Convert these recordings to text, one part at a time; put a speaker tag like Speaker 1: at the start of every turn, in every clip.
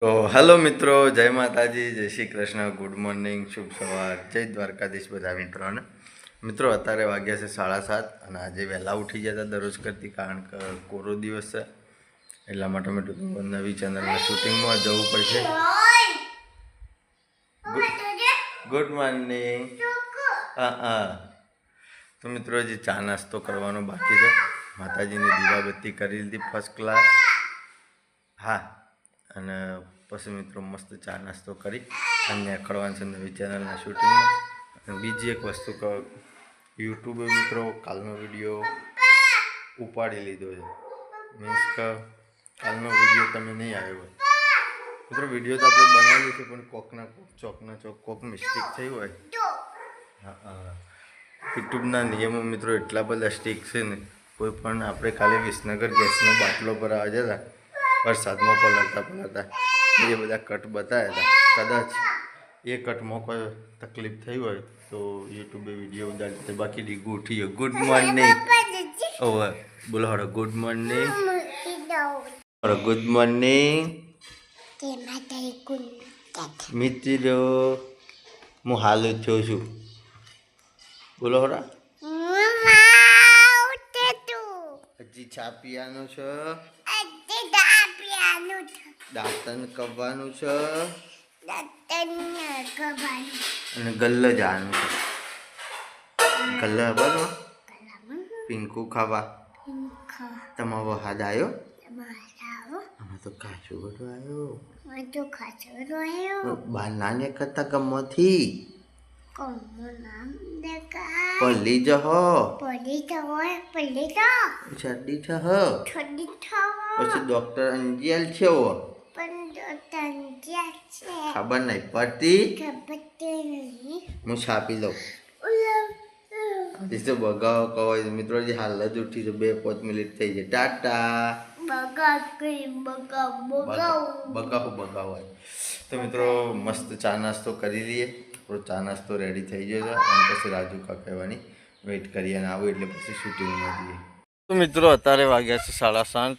Speaker 1: તો હેલો મિત્રો, જય માતાજી, જય શ્રી કૃષ્ણ ગુડ મોર્નિંગ શુભ સવાર, જય દ્વારકાધીશ બધા મિત્રોને. મિત્રો, અત્યારે વાગ્યા છે સાડા સાત અને આજે વહેલા ઉઠી જતા દરરોજ કરતી કારણ કે કોરો દિવસ છે. એટલા માટે મેં ટૂંક નવી ચેનલના શૂટિંગમાં જવું પડશે. ગુડ મોર્નિંગ હા હા. તો મિત્રો, હજી ચા નાસ્તો કરવાનો બાકી છે. માતાજીની દીવાબત્તી કરી લીધી ફર્સ્ટ ક્લાસ હા. અને પછી મિત્રો મસ્ત ચા નાસ્તો કરી અને ખડવાનું છે નવી ચેનલના શૂટિંગમાં બીજી એક વસ્તુ કહો યુટ્યુબે મિત્રો કાલનો વીડિયો ઉપાડી લીધો છે. મીન્સ કે કાલનો વીડિયો તમે નહીં આવ્યો હોય. મિત્રો વીડિયો તો આપણે બનાવીએ છીએ પણ કોકના કોક, ચોકના ચોક કોક મિસ્ટેક થઈ હોય. હા યુટ્યુબના નિયમો મિત્રો એટલા બધા સ્ટ્રિક છે ને, કોઈ પણ આપણે ખાલી વિસનગર ગેસનો બાટલો ભરાવા જતા વરસાદમાં પલળતા પલળતા એ બધા કટ બતાવ્યા હતા. કદાચ એ કટમાં કોઈ તકલીફ થઈ હોય તો યુટ્યુબે વીડિયો ઉદાડી બાકી ડી ગયો ગુડ મોર્નિંગ ઓવે બોલો હડો ગુડ મોર્નિંગ ગુડ મોર્નિંગ મિત્રો હું હાલ જ થયો છું. બોલો હરા હજી છાપિયાનો છે. દાંતન કવવાનું છે. અને ગલ્લ જવાનું છે. ગલ્લ બરાબર પિંકુ ખાવા. તમારો હાદ આવ્યો અમે તો કાચું બધું આવ્યો બહાર ના નીકળતા ગમમાંથી. પલ્લી જહો શરદી છડી હ. પછી ડોક્ટર અંજિયાલ છે ઓ. ખબર નહીં પડતી. હું છાપી લઉં તો બગાવ કહો મિત્રો જે હાલ જ ઉઠી છે. બે પાંચ મિનિટ થઈ જાય ટાટા. બગાવ બગાવ હોય. તો મિત્રો મસ્ત ચા નાસ્તો કરી લઈએ. આપણો ચા નાસ્તો રેડી થઈ ગયો છે. અને પછી રાજુ કાકાવાની વેઇટ કરીએ અને આવું એટલે પછી શૂટિંગમાં જઈએ. તો મિત્રો અત્યારે વાગ્યા છે સાડા સાત.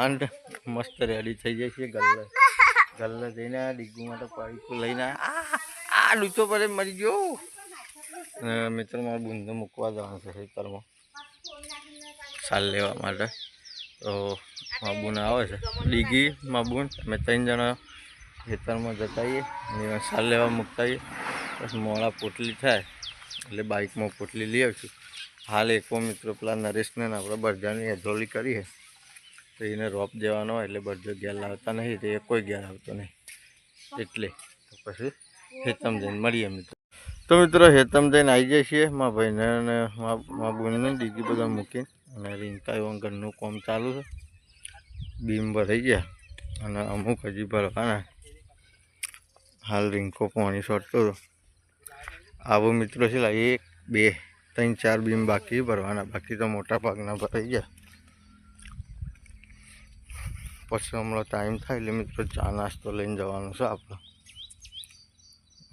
Speaker 1: આઠ મસ્ત રેડી થઈ જાય છે ગલ્લે ગલ્લે જઈને ડીગુમાં તો પાડીકું લઈને આ લૂચો પડે મરી ગયો. મિત્રો મારા બુંદો મૂકવા જવાનું છે ખેતરમાં. સાલ લેવા માટે. તો માબુન આવે છે. ડીગી, માબુન, અમે ત્રણ જણા ખેતરમાં જતા આવીએ. અને સાલ લેવા મૂકતા આવીએ. પછી મોડા પોટલી થાય. એટલે બાઇકમાં પોટલી લઈ આવશું. હાલ એકો મિત્રો પેલા નરેશને આપણે બરજાની અધોલી કરી છે. તો એને રોપ દેવાનો એટલે બધો ઘેર લાવતા નહીં તો એ કોઈ ઘેર આવતો નહીં. એટલે તો પછી હેતમ જઈને મળીએ મિત્રો. તો મિત્રો હેતમ જઈને આવી જાય છીએ. મારા ભાઈને અને મા બોનને દીદી બધા મૂકીને અને રિંકા એવું કામ ચાલુ છે. બીમ ભરાઈ ગયા અને અમુક હજી ભરવાના. હાલ રિંકો પાણી છોડતો હતો આવો મિત્રો છે એક, બે, ત્રણ, ચાર બીમ બાકી ભરવાના. બાકી તો મોટા ભાગના ભરાઈ ગયા. પછી હમણાં ટાઈમ થાય એટલે મિત્રો ચા નાસ્તો લઈને જવાનો છે આપણો.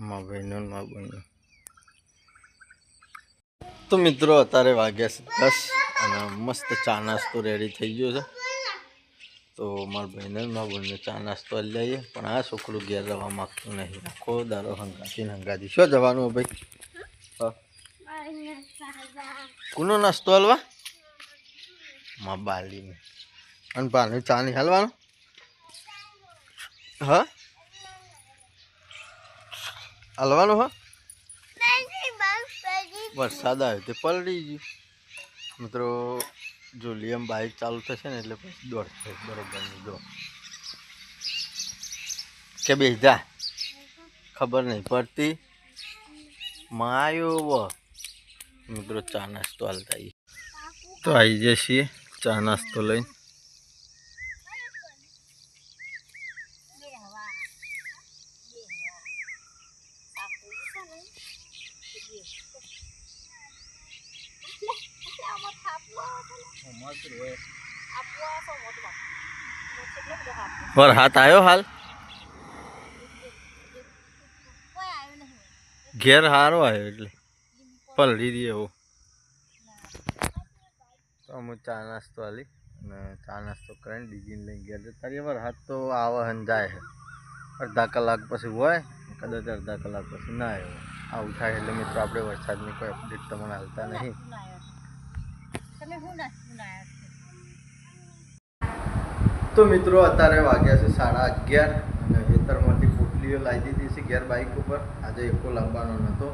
Speaker 1: મારા બહેનો મારા બહેનનો તો મિત્રો અત્યારે વાગ્યા છે દસ અને મસ્ત ચા નાસ્તો રેડી થઈ ગયો છે. તો મારા બહેનો ને મારા બહેનને ચા નાસ્તો લઈ જઈએ પણ આ છોકરું ઘેર રહેવા માગતું નહીં. આખો દારો હંગાતી ને હંગાતી શું જવાનું ભાઈ? હા. કોનો નાસ્તો હલવા મા બાલીને. અને પાણી ચા નહીં હાલવાનો? હા? હાલવાનું હા? વરસાદ આવ્યો તે પલળી ગયું. મિત્રો, જો લિયમ બાઇક ચાલુ થશે ને એટલે પછી દોડશે. બરોબર જો. કે બે જા. ખબર નહીં પડતી. માયો મિત્રો, ચા નાસ્તો હાલતા તો આવી જઈએ ચા નાસ્તો લઈને. પર હાથ આવ્યો હાલ ઘેર સારો આવ્યો એટલે પલળી દઈએ એવો તો અમુક ચા નાસ્તો હાલી અને ચા નાસ્તો કરીને ડીજીને લઈને ગયા જતા રહીએ વાર હાથ તો આવે હન જાય છે અડધા કલાક પછી હોય કદાચ અડધા કલાક પછી ના આવે આવું થાય એટલે મિત્રો આપણે વરસાદની કોઈ અપડેટ તમને હાલતા નહીં
Speaker 2: તમે શું નાસ્તું લાયા
Speaker 1: તો મિત્રો અત્યારે વાગ્યા છે સાડા અગિયાર અને ખેતરમાંથી પોટલીઓ લાવી દીધી છે ઘેર બાઇક ઉપર. આજે એકો લાવવાનો નહોતો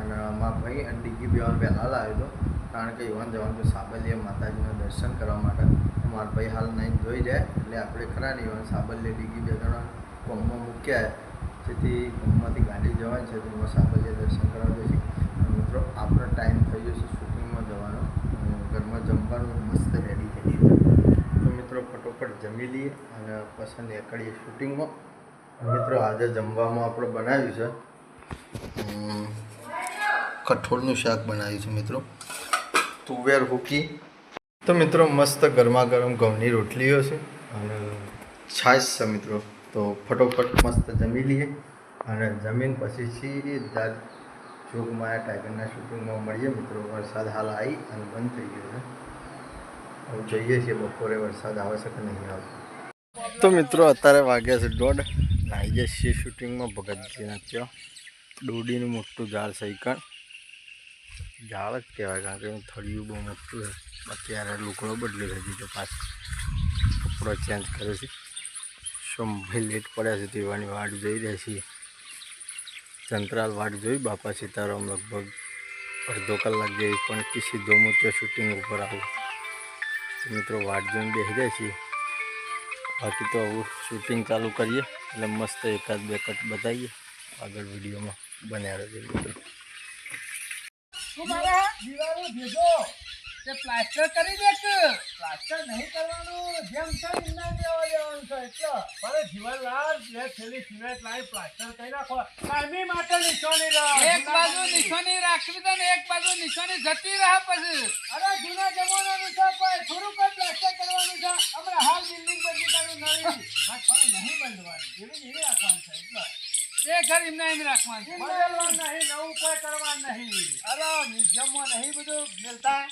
Speaker 1: અને મારા ભાઈ અને ડીગી બેવાન પહેલાં લાવ્યો હતો. કારણ કે યુવાન જવાનું તો સાબલિયા માતાજીના દર્શન કરવા માટે. મારા ભાઈ હાલ નહીં જોઈ જાય એટલે આપણે ખરા નહીં યુવાન સાબલિયા ડીગી બે જણા કોમમાં મૂક્યા જેથી કોમમાંથી ગાડી જવાની છે તો એમાં દર્શન કરવા જઈશું. મિત્રો, આપણો ટાઈમ થઈ ગયો છે શૂટિંગમાં જવાનો અને ઘરમાં જમવાનું મસ્ત રેડી થઈ ગયું છે તો મિત્રો ફટોફટ જમી લઈએ અને પછી નીકળીએ શૂટિંગમાં. મિત્રો, આજે જમવામાં આપણે બનાવ્યું છે. કઠોળનું શાક બનાવ્યું છે, મિત્રો. તુવેર હૂકી. તો મિત્રો, મસ્ત ગરમા ગરમ ઘઉંની રોટલીઓ છે અને છાશ છે, મિત્રો. તો ફટોફટ મસ્ત જમી લઈએ અને જમીન પછી સીધા જોગમાયા ટાઈગરના શૂટિંગમાં મળીએ, મિત્રો. વરસાદ હાલ આવી અને બંધ થઈ ગયો છે. જોઈએ છીએ, બપોરે વરસાદ આવે છે કે નહીં આવે? તો મિત્રો, અત્યારે વાગ્યા છે દોઢ. નાઈ જઈએ છીએ શૂટિંગમાં ભગતજી ત્યાં. દોડીનું મોટું ઝાડ છે ઈકણ ઝાડ જ કહેવાય, કારણ કે થળિયું બહુ મોટું છે. અત્યારે લુકડો બદલી દીધો પાછો કપડો ચેન્જ કર્યો છે. સોમભાઈ લેટ પડ્યા છે તેવાની વાટ જોઈ રહ્યા છીએ. ચંત્રાલ વાટ જોઈ, બાપા સીતારામ લગભગ અડધો કલાક જેવી પણ સીધો ત્યાં શૂટિંગ ઉપર આવું. તો મિત્રો, વાટ જોઈને બેસી જાય છીએ. બાકી તો આવું શૂટિંગ ચાલુ કરીએ એટલે મસ્ત એકાદ બે કટ બતાવીએ. આગળ વિડીયોમાં બન્યા રહેજો મિત્રો.
Speaker 3: પ્લાસ્ટર કરી દે પ્લાસ્ટર નહીં કરવાનું જેમ છે એમ ના દેવા દેવાનું છે. એટલે જીવનલાલ સિમેન્ટ લાવી પ્લાસ્ટર કરી નાખો. કાયમી માટે નિશાની રાખ.
Speaker 4: એક બાજુ નિશાની રાખવી તો એક બાજુ નિશાની જતી રહે પછી.
Speaker 3: અરે જૂના જમાનાનું છે કોઈ? થોડુંક જ પ્લાસ્ટર કરવાનું છે. હમણાં હાલ બિલ્ડિંગ બદલી કરવું નવી. હા પણ નહીં બંધવાનું એવી એવી રાખવાનું છે. એટલે
Speaker 4: એ ઘર એમને એમ રાખવાનું.
Speaker 3: બદલવાનું નહીં નવું કોઈ કરવાનું નહીં. અરે મ્યુઝિયમમાં નહીં બધું મિલતા?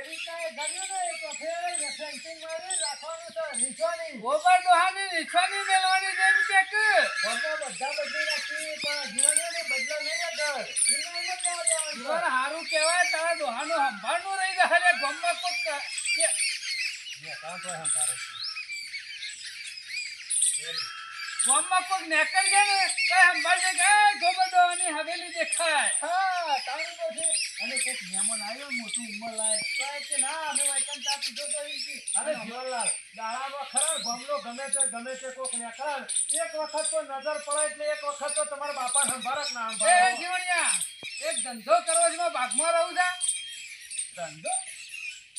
Speaker 3: એવી કાંઈ ગયું ને એ તો ફેર ફેન્સિંગ મારી રાખવાનું છે નિશાની
Speaker 4: ગોબર ડોહાની નિશાની મેળવાની જેમ કે કે
Speaker 3: બધા બધા બધી રાખી પણ જીવનને બદલા નહીં આગળ
Speaker 4: જીવન
Speaker 3: છે.
Speaker 4: હારું કહેવાય તારા ડોહાનું સંભાળનું રહી ગયા રે ગમમાં કોક કે
Speaker 3: તો એમ તારે છે.
Speaker 4: ગમમાં કોક નેકર છે ને કઈ સંભાળજે કે "એ, ડોહાની હવેલી દેખાય.
Speaker 3: હા તારું પછી અને કોઈક મહેમાન આવ્યો મોટું ઉંમર લાયક. તો કે ના અમે વાયકન ચા પીધો તો એમ કે અરે જીવનલાલ દાડામાં ખરા ભમલો ગમે તે ગમે તે કોક નેકર એક વખત તો નજર પડે એટલે એક વખત તો તમારા બાપા સંભારક ના
Speaker 4: એ
Speaker 3: સંભાળો
Speaker 4: જીવણિયા એક ધંધો કરવો છે ભાગમાં રહું છે.
Speaker 3: ધંધો?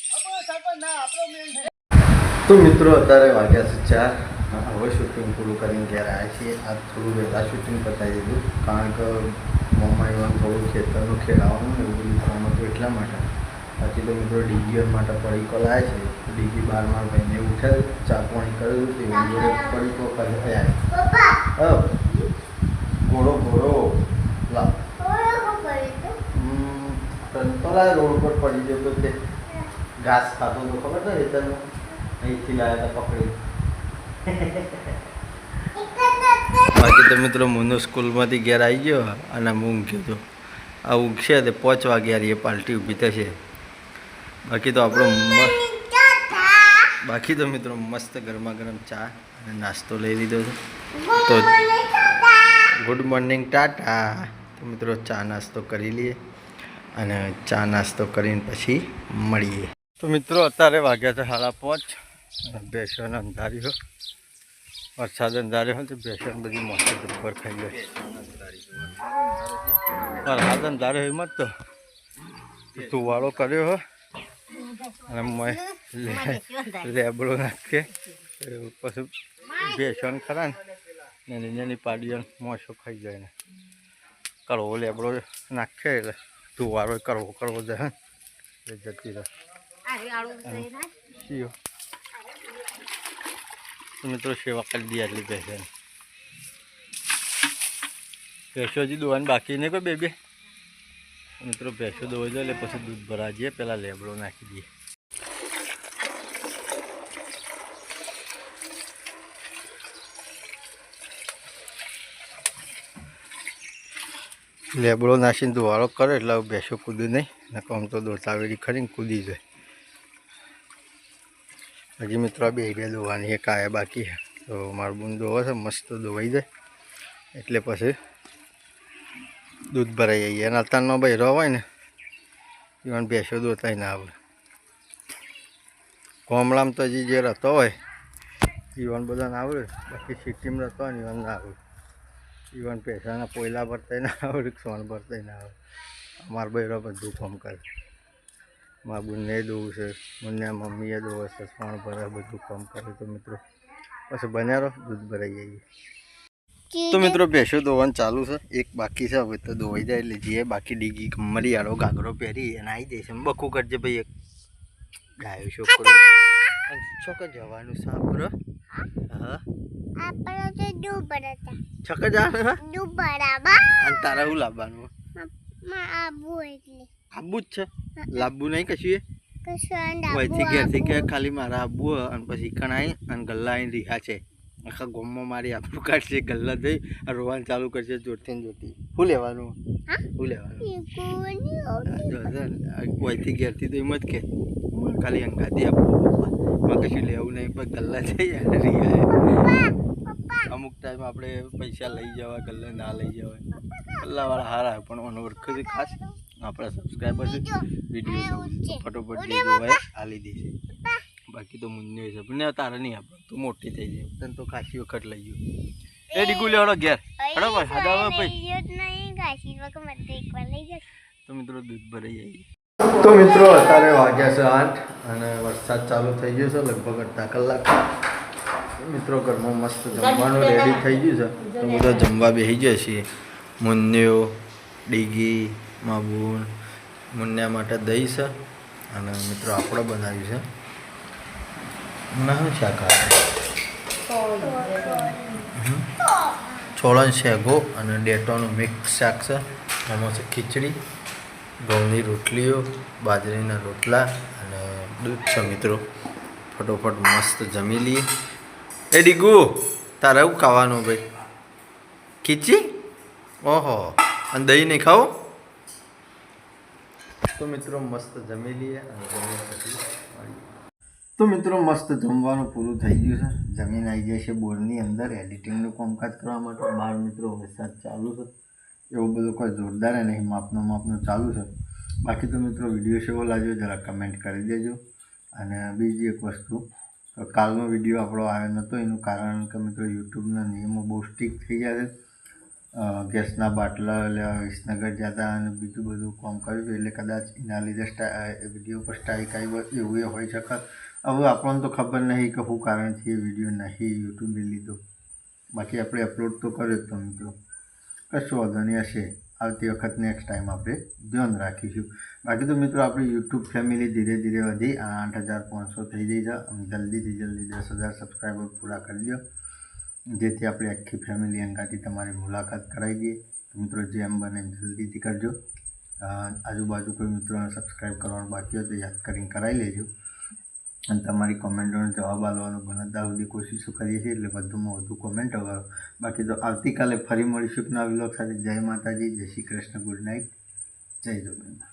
Speaker 3: આપણે સરપંચ ના આપણો મેન
Speaker 1: તો મિત્રો અત્યારે વાગ્યા છે ચાર. હવે શૂટિંગ પૂરું કરીને ઘેર આવ્યા છીએ. આજ થોડું વહેલા શૂટિંગ પતાવી દીધું. કારણ કે મમ્મા એવાનું થોડું ખેતરનું ખેડાવવાનું ને એવું બધું કામ હતું એટલા માટે. પછી તો મિત્રો ડીગીઓ માટે પડીકો લાવે છે. ડીગી બાર માર ભાઈને ઉઠે ચા પાણી કરેલું તે જોડે પડીકો કરે આવ્યા ઘોડો ઘોડો લા હમ, તો રોડ પર પડી ગયો તો તે ઘાસ ખાતો તો ખબર છે ખેતરમાં? અહીંથી લાવ્યા હતા પકડી બાકી તો મિત્રો મુનો સ્કૂલમાંથી ઘેર આવી ગયો અને હું ઊંઘ્યો હતો આ ઊંઘશે તે પાંચ વાગ્યા એ પાલટી ઊભી થશે. બાકી તો આપણો મસ્ત બાકી તો મિત્રો મસ્ત ગરમા ગરમ ચા અને નાસ્તો લઈ લીધો છે. તો ગુડ મોર્નિંગ ટાટા. તો મિત્રો ચા નાસ્તો કરી લઈએ અને ચા નાસ્તો કરીને પછી મળીએ. તો મિત્રો અત્યારે વાગ્યા છે સાડા પાંચ. બેસન અંધાર્યો વરસાદ અંધાર્યો હોય તો બેસન બધી મોટી ઉપર ખાઈ ગયો વરસાદ અંધાર્યો હોય મત તો. તુવાળો કર્યો હો. અને મેં લે- લેબડો નાખે. એવું પછી બેસન ખરા ને. નાની નાની પાડીઓ મોસો ખાઈ જાય ને. કરવો લેબડો નાખે એટલે તુવાળો કરવો કરવો જાય એટલે જતી રહે. તો મિત્રો સેવા કરી દઈએ એટલી ભેંસોને ભેંસો હજી દોવાની બાકી નહીં કોઈ બેબી મિત્રો ભેંસો દોવાઈ દો એટલે પછી દૂધ ભરાજીએ પહેલાં લેબડો નાખી દઈએ લેબડો નાખીને ધોવાળો કરે એટલે ભેંસો કૂદી નહીં નકમ તો દોતાવેલી ખરીને કૂદી જાય હજી મિત્રો બે બે દોવાની એક આયા બાકી છે. તો મારું બૂન દોવા છે, મસ્ત દોવાઈ જાય. એટલે પછી દૂધ ભરાઈ જઈએ અને અત્યારનો બૈરો હોય ને, ઈવન ભેંસો દોતાય ના આવે કોમળામાં તો હજી જે રહેતો હોય, ઈવન બધાને આવડે. બાકી સિટીમાં રહેતો હોય ને, ઈવન ના આવડે. ઈવન પૈસાના પોયલા ભરતાય ના આવડે સોન ભરતાય ના આવડે. અમારા બૈરો બધું કામ કરે. મારા બુનને દોવું છે મને મમ્મીએ દોવે છે પણ ભરે બધું કામ કરે તો મિત્રો. પછી બન્યા રહો દૂધ ભરાઈ જઈએ તો મિત્રો ભેંસો ધોવાનું ચાલુ છે એક બાકી છે હવે તો ધોવાઈ જાય એટલે જે બાકી ડીગી કમરી આડો ગાગરો પહેરી એને આવી જઈશ એમ બખું કરજે ભાઈ એક. ગાયો છોકરો છોકર જવાનું સાંભળો હા.
Speaker 2: આપણે તો ડૂબર હતા.
Speaker 1: છોકર જવાનું હા? અને તારા શું લાવવાનું?
Speaker 2: આબુ એટલે.
Speaker 1: આબુ જ છે. લાવવું નહીં કશું એ વયથી ઘેરથી કે ખાલી મારા આબુ અને પછી કણાઈ અને ગલ્લા આવીને રીહા છે આખા ગોમમાં મારી આબુ કાઢશે ગલ્લા થઈ રોવાનું ચાલુ કરશે જોરથી ને જોરથી શું લેવાનું શું લેવાનું
Speaker 2: કોની
Speaker 1: ઘેરથી તો એમ જ કે ખાલી અંગાથી આપવું કશું લેવું નહીં પણ ગલ્લા થઈ જાય રીહા અમુક ટાઈમ આપણે પૈસા લઈ જવા ગલ્લા ના લઈ જવાય ગલ્લાવાળા હારા પણ ઓનો વર્ખ ખાસ આપણા સબસ્ક્રાઈબર છે. વીડિયો ફટોફટ જે જોવાય આલી દેશે બાકી તો મુન્ને છે. પણ તારે નહીં આપણે તું મોટી થઈ જાય. તને તો કાશી વખત લઈ ગયો. એ ડીગુ લેવાડો ઘેર. હડો ભાઈ હાડા હવે ભાઈ. તો મિત્રો દૂધ ભરાઈ જાય. તો મિત્રો અત્યારે વાગ્યા છે આઠ અને વરસાદ ચાલુ થઈ ગયો છે લગભગ અડધા કલાક. મિત્રો ઘરમાં મસ્ત જમવાનું રેડી થઈ ગયું છે. તો બધા જમવા બેસી જાય છીએ. મુન્યો ડીગી માબુન મુન્યા માટે દહીં છે. અને મિત્રો આપણે બનાવ્યું છે. ના શાક છોળન શેગો અને ડેટોનું મિક્સ શાક છે. એમાં છે ખીચડી, ઘઉંની રોટલીઓ, બાજરીના રોટલા અને દૂધ છે મિત્રો. ફટોફટ મસ્ત જમી લઈએ. એ ડીગુ, તારે એવું ખાવાનું ભાઈ? ખીચી? ઓહો. અને દહીં નહીં ખાવું? તો મિત્રો મસ્ત જમી લઈએ અને જમ્યા તો મિત્રો મસ્ત જમવાનું પૂરું થઈ ગયું છે. જમીન આવી જાય છે બોર્ડની અંદર. એડિટિંગનું કામકાજ કરવા માટે બાર મિત્રો વરસાદ ચાલુ છે. એવું બધું કોઈ જોરદાર નહીં માપનું માપનું ચાલુ છે. બાકી તો મિત્રો વીડિયો કેવો લાગ્યો જરા કમેન્ટ કરી દેજો. અને બીજી એક વસ્તુ કાલનો વીડિયો આપણો આવ્યો નહોતો એનું કારણ કે મિત્રો યુટ્યુબના નિયમો બહુ સ્ટ્રિક્ટ થઈ ગયા છે. ગેસના બાટલા વિસનગર જતા અને બીજું બધું કામ કર્યું એટલે કદાચ એના લીધે વીડિયો પર સ્ટ્રાઇક આવી એવું એ હોઈ શકે. હવે આપણને તો ખબર નહીં કે શું કારણથી એ વીડિયો નહીં યુટ્યુબે લીધો. બાકી આપણે અપલોડ તો કર્યો તો મિત્રો. કશું વાંધો નહીં, હશે. આવતી વખત નેક્સ્ટ ટાઈમ આપણે ધ્યાન રાખીશું. બાકી તો મિત્રો આપણી યુટ્યુબ ફેમિલી ધીરે ધીરે વધી. આઠ હજાર પાંચસો થઈ જઈ છે. જલ્દીથી જલ્દી દસ હજાર સબસ્ક્રાઈબર પૂરા કરી દો જેથી આપણી આખી ફેમિલી અંગાથી તમારી મુલાકાત કરાવી દઈએ. મિત્રો જેમ બને જલ્દીથી કરજો. આજુબાજુ કોઈ મિત્રોને સબસ્ક્રાઈબ કરવાનું બાકી હોય તો યાદ કરીને કરાવી લેજો. અને તમારી કોમેન્ટોનો જવાબ આપવાનો બનતા સુધી કોશિશો કરીએ છીએ એટલે વધુમાં વધુ કોમેન્ટ કરો બાકી તો આવતીકાલે ફરી મળીશું નવા વિલોક સાથે. જય માતાજી, જય શ્રી કૃષ્ણ ગુડ નાઇટ જય જોગન્નાથ